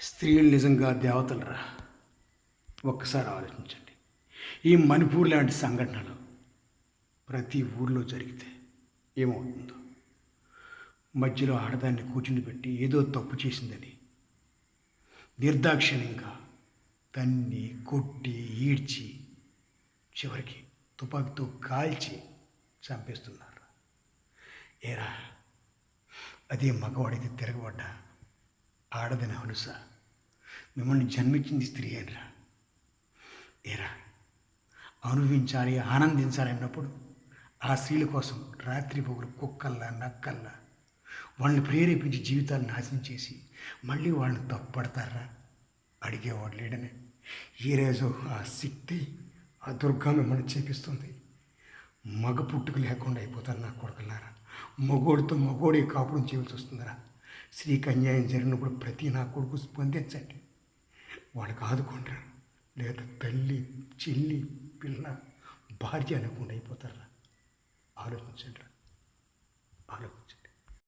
స్త్రీలు నిజంగా దేవతలరా? ఒక్కసారి ఆలోచించండి. ఈ మణిపూర్ లాంటి సంఘటనలు ప్రతి ఊర్లో జరిగితే ఏమవుతుందో? మధ్యలో ఆడదాన్ని కూర్చుని పెట్టి ఏదో తప్పు చేసిందని నిర్దాక్షిణ్యంగా తన్ని కొట్టి ఈడ్చి చివరికి తుపాకీతో కాల్చి చంపేస్తున్నారు. ఏరా అదే మగవాడికి తిరగబడ్డ ఆడదని అనుస మిమ్మల్ని జన్మించింది స్త్రీ అయినరా? ఏరా? అనుభవించాలి ఆనందించాలి అన్నప్పుడు ఆ స్త్రీల కోసం రాత్రి పొగులు కుక్కల్లా నక్కల్లా వాళ్ళని ప్రేరేపించి జీవితాలు నాశనం చేసి మళ్ళీ వాళ్ళని తప్పుపడతారా అడిగేవాడు లేడని. ఈరోజు ఆ శక్తి ఆ దుర్గా మిమ్మల్ని చేపిస్తుంది. మగ పుట్టుకు లేకుండా అయిపోతారు నా కొడుకులారా. మగోడితో మగోడి కాపురం చేయవలసి వస్తుందిరా. స్త్రీకి అన్యాయం జరిగినప్పుడు ప్రతి నా కొడుకు స్పందించండి. వాళ్ళకి ఆదుకుంటారు లేదా తల్లి చెల్లి పిల్ల భార్య అనుకుండా అయిపోతారా ఆలోచించండి ఆలోచించండి.